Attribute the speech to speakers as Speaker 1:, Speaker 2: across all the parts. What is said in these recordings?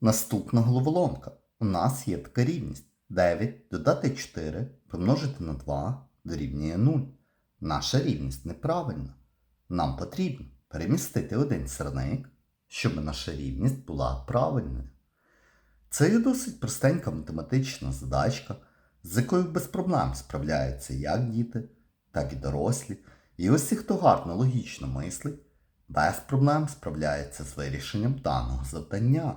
Speaker 1: Наступна головоломка. У нас є така рівність. 9 додати 4 помножити на 2 дорівнює 0. Наша рівність неправильна. Нам потрібно перемістити один сірник, щоб наша рівність була правильною. Це є досить простенька математична задачка, з якою без проблем справляються як діти, так і дорослі. І ті, хто гарно логічно мислить, без проблем справляється з вирішенням даного завдання.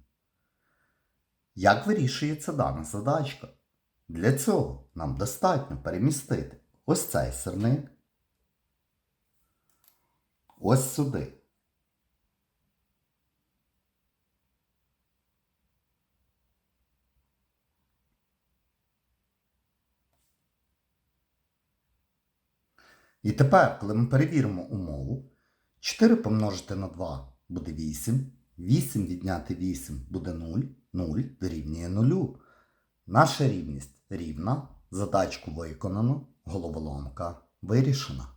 Speaker 1: Як вирішується дана задачка? Для цього нам достатньо перемістити ось цей сирник ось сюди. І тепер, коли ми перевіримо умову, 4 помножити на 2 буде 8, 8 відняти 8 буде 0, 0 дорівнює 0. Наша рівність рівна, задачку виконано, головоломка вирішена.